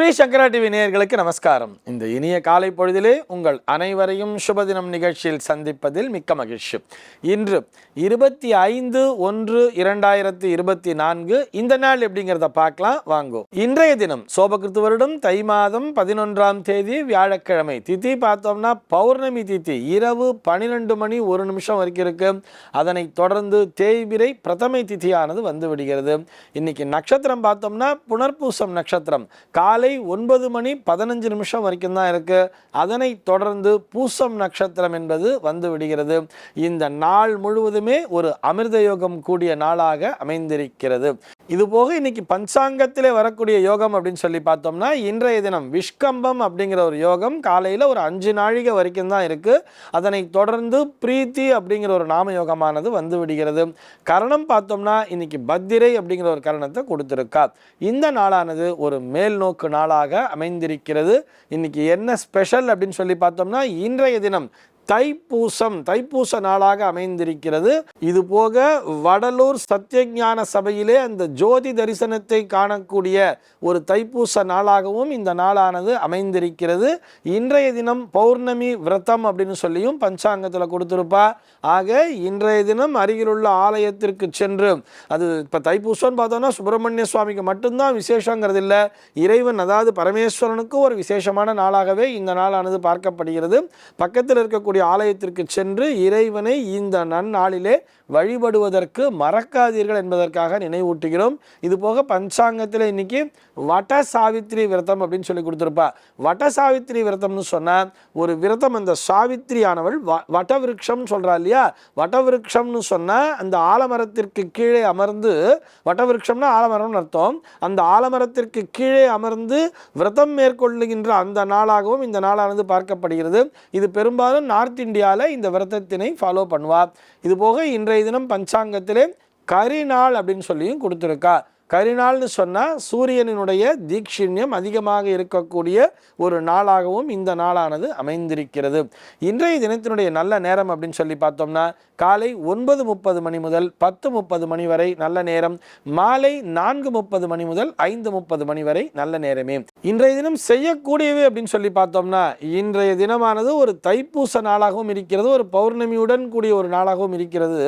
ஸ்ரீ சங்கரா TV நேயர்களுக்கு நமஸ்காரம். இந்த இனிய காலை பொழுதிலே உங்கள் அனைவரையும் சுபதினம் நிகழ்ச்சியில் சந்திப்பதில் மிக்க மகிழ்ச்சி. இன்று இருபத்தி ஐந்து ஒன்று இரண்டாயிரத்தி இருபத்தி நான்கு இந்த நாள் எப்படிங்கிறத பார்க்கலாம். வாங்கோ. இன்றைய தினம் சோபகிருத்து வருடம் தை மாதம் பதினொன்றாம் தேதி வியாழக்கிழமை. திதி பார்த்தோம்னா பௌர்ணமி திதி. இரவு பனிரெண்டு மணி ஒரு நிமிஷம் வரைக்கும் இருக்கு. அதனை தொடர்ந்து தேய்பிரை பிரதமை திதியானது வந்து விடுகிறது. இன்னைக்கு நட்சத்திரம் பார்த்தோம்னா புனர்பூசம் நட்சத்திரம். காலை காலை ஒன்பது மணி பதினஞ்சு நிமிஷம் வரைக்கும் தான் இருக்குது அதனை தொடர்ந்து பூசம் நட்சத்திரம் என்பது வந்து விடுகிறது. இந்த நாள் முழுவதுமே ஒரு அமிர்த யோகம் கூடிய நாளாக அமைந்திருக்கிறது. இது போக இன்னைக்கு பஞ்சாங்கத்திலே வரக்கூடிய யோகம் அப்படின்னு சொல்லி பார்த்தோம்னா இன்றைய தினம் விஷ்கம்பம் அப்படிங்கிற ஒரு யோகம் காலையில் ஒரு அஞ்சு நாழிகை வரைக்கும் தான் இருக்குது அதனை தொடர்ந்து பிரீத்தி அப்படிங்கிற ஒரு நாம யோகமானது வந்து விடுகிறது. கரணம் பார்த்தோம்னா இன்னைக்கு பத்திரை அப்படிங்கிற ஒரு கரணத்தை கொடுத்துருக்கா. இந்த நாளானது ஒரு மேல் நோக்கு நாளாக அமைந்திருக்கிறது. இன்னைக்கு என்ன ஸ்பெஷல் அப்படின்னு சொல்லி பார்த்தோம்னா இன்றைய தினம் தைப்பூசம் தைப்பூச நாளாக அமைந்திருக்கிறது. இது போக வடலூர் சத்தியஞான சபையிலே அந்த ஜோதி தரிசனத்தை காணக்கூடிய ஒரு தைப்பூச நாளாகவும் இந்த நாளானது அமைந்திருக்கிறது. இன்றைய தினம் பௌர்ணமி விரதம் அப்படின்னு சொல்லியும் பஞ்சாங்கத்தில் கொடுத்துருப்பா. ஆக இன்றைய தினம் அருகிலுள்ள ஆலயத்திற்கு சென்று அது இப்போ தைப்பூசம்னு பார்த்தோம்னா சுப்பிரமணிய சுவாமிக்கு மட்டும்தான் விசேஷங்கிறது இல்லை இறைவன் அதாவது பரமேஸ்வரனுக்கு ஒரு விசேஷமான நாளாகவே இந்த நாளானது பார்க்கப்படுகிறது. பக்கத்தில் இருக்கக்கூடிய ஆலயத்திற்கு சென்று இறைவனை இந்த நன்னாளிலே வழிபடுவதற்கு மறக்காதீர்கள் என்பதற்காக நினைவூட்டுகிறோம். இது போக பஞ்சாங்கத்தில் இன்னைக்கு வட சாவித்ரி விரதம் அப்படின்னு சொல்லி கொடுத்துருப்பா. வட சாவித்ரி விரதம்னு சொன்னால் ஒரு விரதம் அந்த சாவித்திரியானவள் வ- வட சொல்கிறா சொல்றா இல்லையா? வட சொன்னால் அந்த ஆலமரத்திற்கு கீழே அமர்ந்து வட ஆலமரம்னு அர்த்தம். அந்த ஆலமரத்திற்கு கீழே அமர்ந்து விரதம் மேற்கொள்ளுகின்ற அந்த நாளாகவும் இந்த நாளானது பார்க்கப்படுகிறது. இது பெரும்பாலும் நார்த் இந்தியாவில் இந்த விரதத்தினை ஃபாலோ பண்ணுவா இது போக இன்றைய தினம் பஞ்சாங்கத்திலே கரிநாள் அப்படின்னு சொல்லியும் கொடுத்துருக்கா கரிநாள்னு சொன்னால் சூரியனினுடைய தீட்சிண்யம் அதிகமாக இருக்கக்கூடிய ஒரு நாளாகவும் இந்த நாளானது அமைந்திருக்கிறது. இன்றைய தினத்தினுடைய நல்ல நேரம் அப்படின்னு சொல்லி பார்த்தோம்னா காலை ஒன்பது முப்பது மணி முதல் பத்து முப்பது மணி வரை நல்ல நேரம் மாலை நான்கு முப்பது மணி முதல் ஐந்து முப்பது மணி வரை நல்ல நேரமே. இன்றைய தினம் செய்யக்கூடியவை அப்படின்னு சொல்லி பார்த்தோம்னா இன்றைய தினமானது ஒரு தைப்பூச நாளாகவும் இருக்கிறது ஒரு பௌர்ணமியுடன் கூடிய ஒரு நாளாகவும் இருக்கிறது.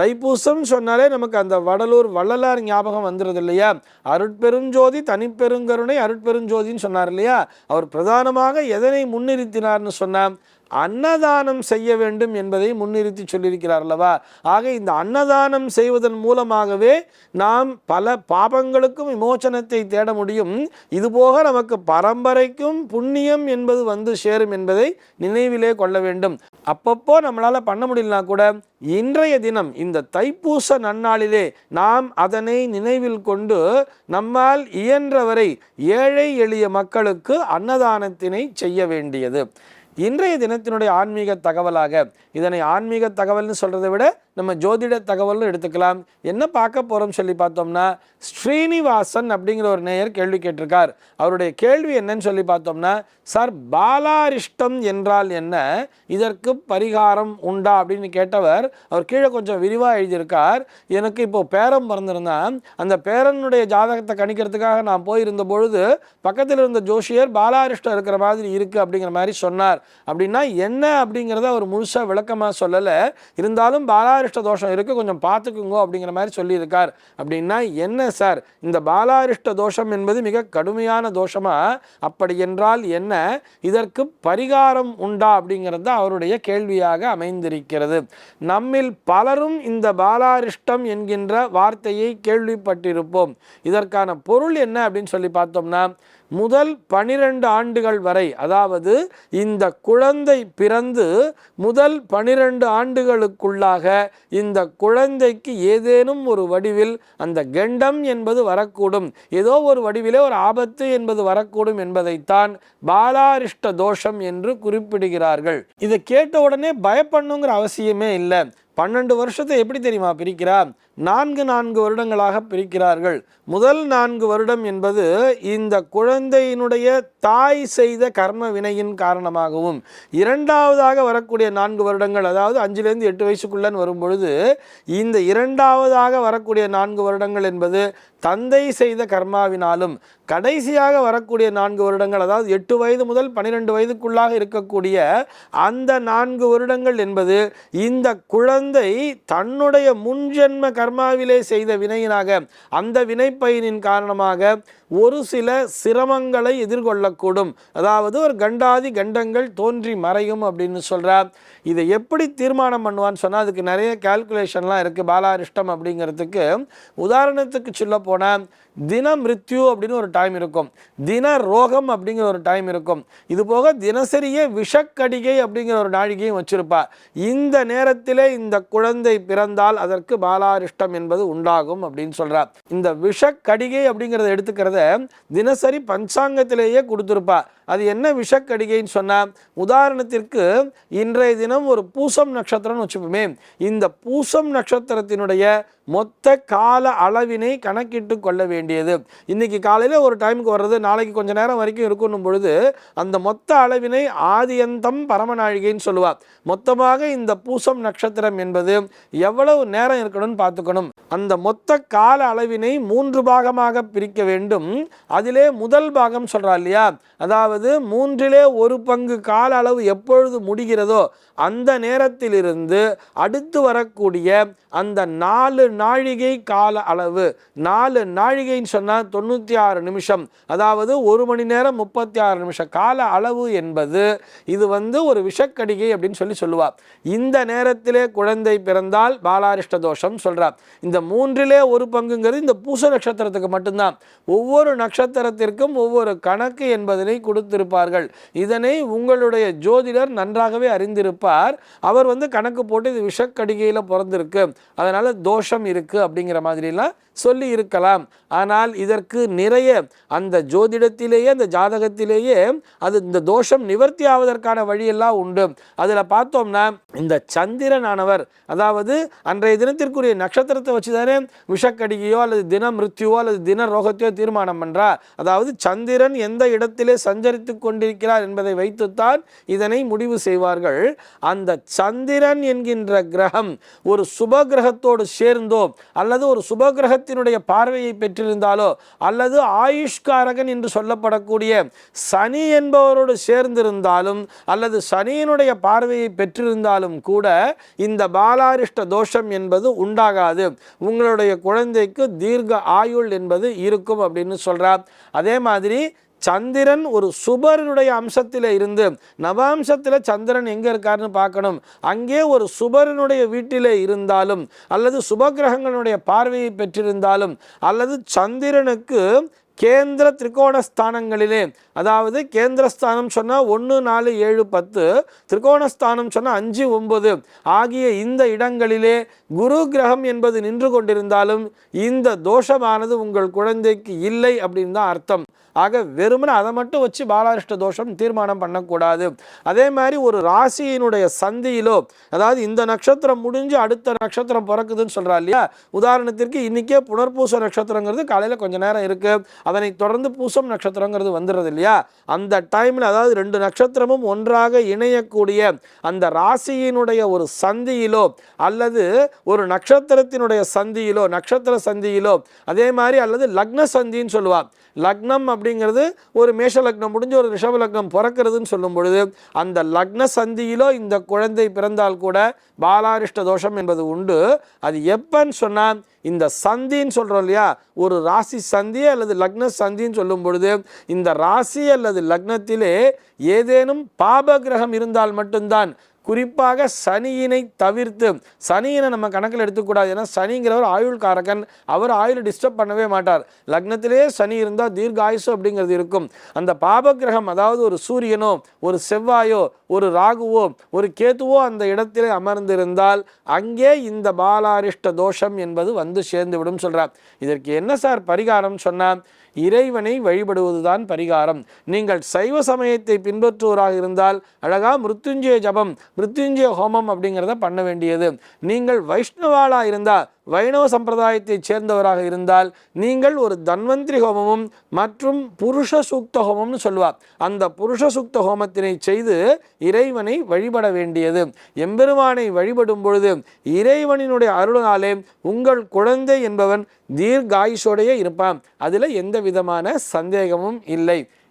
தைப்பூசம் சொன்னாலே நமக்கு அந்த வடலூர் வள்ளலார் ஞாபகம் வந்துடுது இல்லையா அருட்பெருஞ்சோதி தனிப்பெருங்கருணை அருட்பெருஞ்சோதின்னு சொன்னார் இல்லையா அவர் பிரதானமாக எதனை முன்னிறுத்தினார்னு சொன்னால் அன்னதானம் செய்ய வேண்டும் என்பதை முன்னிறுத்தி சொல்லியிருக்கிறார் அல்லவா ஆக இந்த அன்னதானம் செய்வதன் மூலமாகவே நாம் பல பாபங்களுக்கும் விமோச்சனத்தை தேட முடியும். இதுபோக நமக்கு பரம்பரைக்கும் புண்ணியம் என்பது வந்து சேரும் என்பதை நினைவிலே கொள்ள வேண்டும். அப்பப்போ நம்மளால் பண்ண முடியலனா கூட இன்றைய தினம் இந்த தைப்பூச நன்னாளிலே நாம் அதனை நினைவில் கொண்டு நம்மால் இயன்றவரை ஏழை எளிய மக்களுக்கு அன்னதானத்தினை செய்ய வேண்டியது. இன்றைய தினத்தினுடைய ஆன்மீக தகவலாக இதனை ஆன்மீக தகவல்னு சொல்கிறத விட நம்ம ஜோதிட தகவலும் எடுத்துக்கலாம். என்ன பார்க்க போகிறோம் சொல்லி பார்த்தோம்னா ஸ்ரீனிவாசன் அப்படிங்கிற ஒரு நேயர் கேள்வி கேட்டிருக்கார். அவருடைய கேள்வி என்னன்னு சொல்லி பார்த்தோம்னா சார் பாலாரிஷ்டம் என்றால் என்ன? இதற்கு பரிகாரம் உண்டா? அப்படின்னு கேட்டவர் அவர் கீழே கொஞ்சம் விரிவாக எழுதியிருக்கார். எனக்கு இப்போ பேரன் பிறந்திருந்தான் அந்த பேரனுடைய ஜாதகத்தை கணிக்கிறதுக்காக நான் போயிருந்த பொழுது பக்கத்தில் இருந்த ஜோஷியர் பாலாரிஷ்டம் இருக்கிற மாதிரி இருக்குது அப்படிங்கிற மாதிரி சொன்னார். அப்படின்னா என்ன அப்படிங்கிறத அவர் முழுசாக விளக்கமாக சொல்லலை. இருந்தாலும் பாலாரிஷ்ட தோஷம் இருக்குது கொஞ்சம் பார்த்துக்குங்கோ அப்படிங்கிற மாதிரி சொல்லியிருக்கார். அப்படின்னா என்ன சார்? இந்த பாலாரிஷ்ட தோஷம் என்பது மிக கடுமையான தோஷமா? அப்படி என்றால் என்ன? இதற்கு பரிகாரம் உண்டா? அப்படிங்கிறது அவருடைய கேள்வியாக அமைந்திருக்கிறது. நம்மில் பலரும் இந்த பாலாரிஷ்டம் என்கின்ற வார்த்தையை கேள்விப்பட்டிருப்போம். இதற்கான பொருள் என்ன அப்படின்னு சொல்லி பார்த்தோம்னா முதல் பனிரெண்டு ஆண்டுகள் வரை அதாவது இந்த குழந்தை பிறந்து முதல் பனிரெண்டு ஆண்டுகளுக்குள்ளாக இந்த குழந்தைக்கு ஏதேனும் ஒரு வடிவில் அந்த கெண்டம் என்பது வரக்கூடும். ஏதோ ஒரு வடிவிலே ஒரு ஆபத்து என்பது வரக்கூடும் என்பதைத்தான் பாலாரிஷ்ட தோஷம் என்று குறிப்பிடுகிறார்கள். இதை கேட்ட உடனே பயப்படணுங்கிற அவசியமே இல்லை. பன்னெண்டு வருஷத்தை எப்படி தெரியுமா பிரிக்கிறா? நான்கு நான்கு வருடங்களாக பிரிக்கிறார்கள். முதல் நான்கு வருடம் என்பது இந்த குழந்தையினுடைய தாய் செய்த கர்ம வினையின் காரணமாகவும் இரண்டாவதாக வரக்கூடிய நான்கு வருடங்கள் அதாவது அஞ்சுலேருந்து எட்டு வயசுக்குள்ளன்னு வரும்பொழுது இந்த இரண்டாவதாக வரக்கூடிய நான்கு வருடங்கள் என்பது தந்தை செய்த கர்மாவினாலும் கடைசியாக வரக்கூடிய நான்கு வருடங்கள் அதாவது எட்டு வயது முதல் பன்னிரெண்டு வயதுக்குள்ளாக இருக்கக்கூடிய அந்த நான்கு வருடங்கள் என்பது இந்த குழந்தை தன்னுடைய முன்ஜென்ம கர்மாவிலே செய்த வினையினாக அந்த வினைப்பயனின் காரணமாக ஒரு சில சிரமங்களை எதிர்கொள்ளக்கூடும். அதாவது ஒரு கண்டாதி கண்டங்கள் தோன்றி மறையும் அப்படின்னு சொல்கிறார் இதை எப்படி தீர்மானம் பண்ணுவான்னு சொன்னால் அதுக்கு நிறைய கால்குலேஷன்லாம் இருக்குது பாலாரிஷ்டம் அப்படிங்கிறதுக்கு உதாரணத்துக்கு சொல்ல போனால் தின மிருத்யு அப்படின்னு ஒரு டைம் இருக்கும். தின ரோகம் அப்படிங்கிற ஒரு டைம் இருக்கும். இது போக தினசரியே விஷக்கடிகை அப்படிங்கிற ஒரு நாழிகையும் வச்சிருப்பா இந்த நேரத்திலே இந்த குழந்தை பிறந்தால் அதற்கு பாலாரிஷ்டம் என்பது உண்டாகும் அப்படின்னு சொல்கிறார் இந்த விஷக்கடிகை அப்படிங்கிறத எடுத்துக்கிறது தினசரி பஞ்சாங்கத்திலேயே கொடுத்துருப்பா. அது என்ன விஷக்கடிகைன்னு சொன்னால் உதாரணத்திற்கு இன்றைய தினம் ஒரு பூசம் நட்சத்திரம்னு வச்சுப்போமே. இந்த பூசம் நட்சத்திரத்தினுடைய மொத்த கால அளவினை கணக்கிட்டு கொள்ள வேண்டியது. இன்னைக்கு காலையில் ஒரு டைமுக்கு வர்றது நாளைக்கு கொஞ்ச நேரம் வரைக்கும் இருக்கணும் பொழுது அந்த மொத்த அளவினை ஆதியந்தம் பரமநாழிகைன்னு சொல்லுவாள் மொத்தமாக இந்த பூசம் நட்சத்திரம் என்பது எவ்வளவு நேரம் இருக்கணும்னு பார்த்துக்கணும். அந்த மொத்த கால அளவினை மூன்று பாகமாக பிரிக்க வேண்டும். அதிலே முதல் பாகம் சொல்கிறா இல்லையா? அதாவது மூன்றிலே ஒரு பங்கு கால அளவு எப்பொழுது முடிகிறதோ அந்த நேரத்திலிருந்து அடுத்து வரக்கூடிய அந்த நாலு நாழிகை கால அளவு நாலு நாழிகைன்னு சொன்னால் தொண்ணூற்றி ஆறு நிமிஷம். அதாவது ஒரு மணி நேரம் முப்பத்தி ஆறு நிமிஷம். கால அளவு என்பது இது வந்து ஒரு விஷக்கடிகை அப்படின்னு சொல்லி சொல்லுவார் இந்த நேரத்திலே குழந்தை பிறந்தால் பாலாரிஷ்ட தோஷம் சொல்கிறார் இந்த மூன்றிலே ஒரு பங்குங்கிறது இந்த பூச நட்சத்திரத்துக்கு மட்டும்தான். ஒவ்வொரு ஒவ்வொரு நட்சத்திரத்திற்கும் ஒவ்வொரு கணக்கு என்பதனை கொடுத்திருப்பார்கள். இதனை உங்களுடைய ஜோதிடர் நன்றாகவே அறிந்திருப்பார். அவர் வந்து கணக்கு போட்டு இது விஷக்கடிகையில் பிறந்திருக்கு. அதனால் தோஷம் இருக்குது அப்படிங்கிற மாதிரிலாம் சொல்லி இருக்கலாம் ஆனால் இதற்கு நிறைய அந்த ஜோதிடத்திலேயே அந்த ஜாதகத்திலேயே அது இந்த தோஷம் நிவர்த்தி ஆவதற்கான வழியெல்லாம் உண்டு. அதில் பார்த்தோம்னா இந்த சந்திரனானவர் அதாவது அன்றைய தினத்திற்குரிய நட்சத்திரத்தை வச்சு தானே விஷக்கடிகையோ அல்லது தின மிருத்தியோ அல்லது தின ரோகத்தையோ தீர்மானம் பண்ணுறா அதாவது சந்திரன் எந்த இடத்திலே சஞ்சரித்து கொண்டிருக்கிறார் என்பதை வைத்துத்தான் இதனை முடிவு செய்வார்கள். அந்த சந்திரன் என்கின்ற கிரகம் ஒரு சுப கிரகத்தோடு சேர்ந்தோ அல்லது ஒரு சுப கிரகத்தினுடைய பார்வையை பெற்றிருந்தாலோ அல்லது ஆயுஷ்காரகன் என்று சொல்லப்படக்கூடிய சனி என்பவரோடு சேர்ந்திருந்தாலும் அல்லது சனியினுடைய பார்வையை பெற்றிருந்தாலும் கூட இந்த பாலாரிஷ்ட தோஷம் என்பது உண்டாகாது. உங்களுடைய குழந்தைக்கு தீர்க்க ஆயுள் என்பது இருக்கும் அப்படின்னு சொல்கிறார் அதே மாதிரி சந்திரன் ஒரு சுபரனுடைய அம்சத்தில் இருந்து நவாம்சத்தில் சந்திரன் எங்கே இருக்காருன்னு பார்க்கணும். அங்கே ஒரு சுபரனுடைய வீட்டிலே இருந்தாலும் அல்லது சுபகிரகங்களுடைய பார்வையை பெற்றிருந்தாலும் அல்லது சந்திரனுக்கு கேந்திர திரிகோண ஸ்தானங்களிலே. அதாவது கேந்திரஸ்தானம் சொன்னால் ஒன்று நாலு ஏழு பத்து. திரிகோணஸ்தானம் சொன்னால் அஞ்சு ஒன்பது. ஆகிய இந்த இடங்களிலே குரு கிரகம் என்பது நின்று கொண்டிருந்தாலும் இந்த தோஷமானது உங்கள் குழந்தைக்கு இல்லை அப்படின்னு தான் அர்த்தம். ஆக வெறுமனே அதை மட்டும் வச்சு பாலாரிஷ்ட தோஷம் தீர்மானம் பண்ணக்கூடாது. அதே மாதிரி ஒரு ராசியினுடைய சந்தியிலோ அதாவது இந்த நட்சத்திரம் முடிஞ்சு அடுத்த நட்சத்திரம் பிறக்குதுன்னு சொல்கிறா இல்லையா? உதாரணத்திற்கு இன்றைக்கே புனர்பூச நட்சத்திரங்கிறது காலையில் கொஞ்சம் நேரம் இருக்குது அதனை தொடர்ந்து பூசம் நட்சத்திரங்கிறது வந்துடுறது இல்லையா? அந்த டைமில் அதாவது ரெண்டு நட்சத்திரமும் ஒன்றாக இணையக்கூடிய அந்த ராசியினுடைய ஒரு சந்தியிலோ அல்லது ஒரு நட்சத்திரத்தினுடைய சந்தியிலோ நட்சத்திர சந்தியிலோ அதே மாதிரி அல்லது லக்ன சந்தின்னு சொல்லுவாள் லக்னம் அப்படிங்கிறது ஒரு மேஷ லக்னம் முடிஞ்சு ஒரு ரிஷப லக்னம் பிறக்கிறதுன்னு சொல்லும் பொழுது அந்த லக்ன சந்தியிலோ இந்த குழந்தை பிறந்தால் கூட பாலாரிஷ்ட தோஷம் என்பது உண்டு. அது எப்பன்னு சொன்னால் இந்த சந்தின்னு சொல்கிறோம் இல்லையா? ஒரு ராசி சந்தி அல்லது லக்ன லக்ன சந்தின்னு சொல்லும் பொழுது இந்த ராசி அல்லது லக்னத்திலே ஏதேனும் பாப கிரகம் இருந்தால் மட்டும்தான். குறிப்பாக சனியினை தவிர்த்து சனியினை நம்ம கணக்கில் எடுத்துக்கூடாது. ஏன்னா சனிங்கிறவர் ஆயுள் காரகன் அவர் ஆயுள் டிஸ்டர்ப் பண்ணவே மாட்டார். லக்னத்திலே சனி இருந்தால் தீர்காயுசு அப்படிங்கிறது இருக்கும். அந்த பாபகிரகம் அதாவது ஒரு சூரியனோ ஒரு செவ்வாயோ ஒரு ராகுவோ ஒரு கேத்துவோ அந்த இடத்திலே அமர்ந்திருந்தால் அங்கே இந்த பாலாரிஷ்ட தோஷம் என்பது வந்து சேர்ந்து விடும் சொல்கிறார் இதற்கு என்ன சார் பரிகாரம் சொன்னால் இறைவனை வழிபடுவதுதான் பரிகாரம். நீங்கள் சைவ சமயத்தை பின்பற்றுவோராக இருந்தால் அழகா மிருத்யுஞ்சய ஜபம் மிருத்யுஞ்சய ஹோமம் அப்படிங்கிறத பண்ண வேண்டியது. நீங்கள் வைஷ்ணவாளாக இருந்தால் வைணவ சம்பிரதாயத்தைச் சேர்ந்தவராக இருந்தால் நீங்கள் ஒரு தன்வந்திரி ஹோமமும் மற்றும் புருஷ சூக்த ஹோமம்னு சொல்லுவார் அந்த புருஷ சூக்த ஹோமத்தினை செய்து இறைவனை வழிபட வேண்டியது. எம்பெருமானை வழிபடும் பொழுது இறைவனினுடைய அருளினாலே உங்கள் குழந்தை என்பவன் தீர்காயுஷோடையே இருப்பான். அதில் எந்த விதமான சந்தேகமும் இல்லை.